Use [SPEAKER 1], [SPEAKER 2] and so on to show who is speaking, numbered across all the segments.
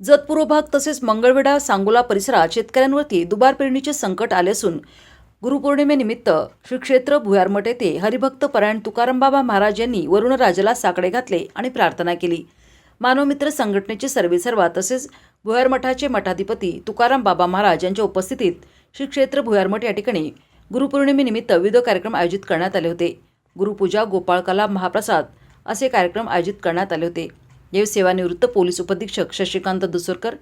[SPEAKER 1] जतपूर्व भाग तसेच मंगळवेढा सांगोला परिसरात शेतकऱ्यांवरती दुबार पेरणीचे संकट आले असून गुरुपौर्णिमेनिमित्त श्री क्षेत्र भुयारमठ येथे हरिभक्त परायण तुकारामबाबा महाराज यांनी वरुणराजाला साकडे घातले आणि प्रार्थना केली. मानवमित्र संघटनेचे सर्वेसर्वा तसेच भुयार मठाचे मठाधिपती तुकाराम बाबा महाराज यांच्या उपस्थितीत श्री क्षेत्र भुयारमठ या ठिकाणी गुरुपौर्णिमेनिमित्त विविध कार्यक्रम आयोजित करण्यात आले होते. गुरुपूजा गोपाळकला महाप्रसाद असे कार्यक्रम आयोजित करण्यात आले होते. जे सेवानिवृत्त पोलीस उपधीक्षक शशिकांत दुसरकर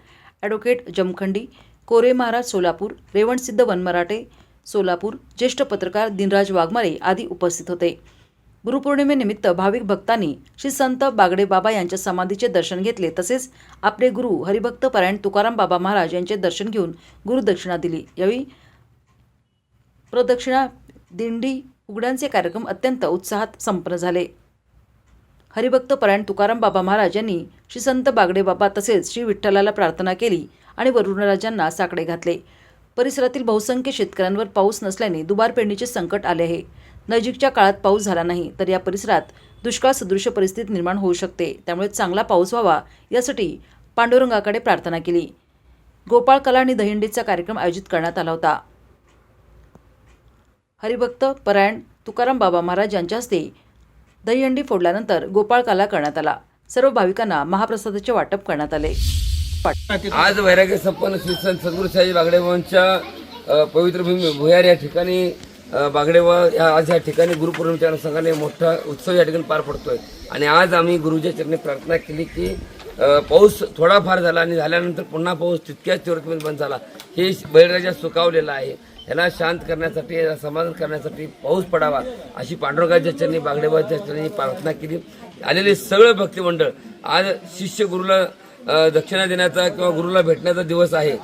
[SPEAKER 1] ॲडव्होकेट जमखंडी कोरे महाराज सोलापूर रेवणसिद्ध वनमराठे सोलापूर ज्येष्ठ पत्रकार दिनराज वाघमारे आदी उपस्थित होते. गुरुपौर्णिमेनिमित्त भाविक भक्तांनी श्री संत बागडे बाबा यांच्या समाधीचे दर्शन घेतले तसेच आपले गुरु हरिभक्त परायण तुकाराम बाबा महाराज यांचे दर्शन घेऊन गुरुदक्षिणा दिली. यावेळी प्रदक्षिणा दिंडी उघड्यांचे कार्यक्रम अत्यंत उत्साहात संपन्न झाले. हरिभक्त परायण तुकाराम बाबा महाराज यांनी श्री संत बागडे बाबा तसेच श्री विठ्ठलाला प्रार्थना केली आणि वरुणराजांना साकडे घातले. परिसरातील बहुसंख्य शेतकऱ्यांवर पाऊस नसल्याने दुबार पेरणीचे संकट आले आहे. नजीकच्या काळात पाऊस झाला नाही तर या परिसरात दुष्काळ सदृश परिस्थिती निर्माण होऊ शकते त्यामुळे चांगला पाऊस व्हावा यासाठी पांडुरंगाकडे प्रार्थना केली. गोपाळ कला आणि दहिंडीचा कार्यक्रम आयोजित करण्यात आला होता. हरिभक्त परायण तुकाराम बाबा महाराज यांच्या हस्ते दहीहंडी फोडल्यानंतर गोपाळ काला करण्यात आला. सर्व भाविकांना महाप्रसादाचे वाटप करण्यात आले.
[SPEAKER 2] आज वैराग्य संपन्न श्री संत सद्गुरू साई बागडेवांच्या पवित्र भूमी भुयार या ठिकाणी बागडेवा या आज या ठिकाणी गुरुपौर्णिमेच्या अनुषंगाने मोठा उत्सव या ठिकाणी पार पडतोय. आणि आज आम्ही गुरुच्या चरणी प्रार्थना केली की पाऊस थोडाफार झाला आणि झाल्यानंतर पुन्हा पाऊस तितक्याच तीव्रतेमध्ये बंद झाला. हे बैलराजा सुकावलेला आहे. याला शांत करण्यासाठी याला समाधान करण्यासाठी पाऊस पडावा अशी पांडुरंगाच्या चरणी बागडेबाच्या चरणी प्रार्थना केली. आलेले सगळं भक्तिमंडळ आज शिष्य गुरुला दक्षिणा देण्याचा किंवा गुरुला भेटण्याचा दिवस आहे.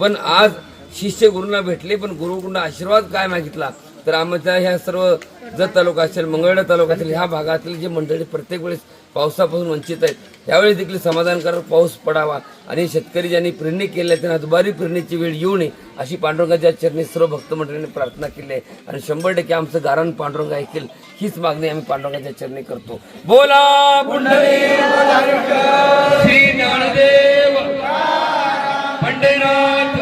[SPEAKER 2] पण आज शिष्य गुरुंना भेटले पण गुरुकडून आशीर्वाद काय मागितला? तर आमच्या ह्या सर्व जत तालुका असेल मंगळवेढा असेल ह्या भागातील जे मंडळी प्रत्येक वेळेस पावसापासून वंचित आहेत यावेळी देखील समाधानकारक पाऊस पडावा. आणि शेतकरी ज्यांनी पेरणी केली आहे त्यांना दुबारी पेरणीची वेळ येऊ नये अशी पांडुरंगाच्या चरणी सर्व भक्त मंडळींनी प्रार्थना केली आहे. आणि शंभर टक्के आमचं गारण पांडुरंग ऐकेल हीच मागणी आम्ही पांडुरंगाच्या चरणी करतो. बोला पुंडली श्री ज्ञानदेव पंढरीनाथ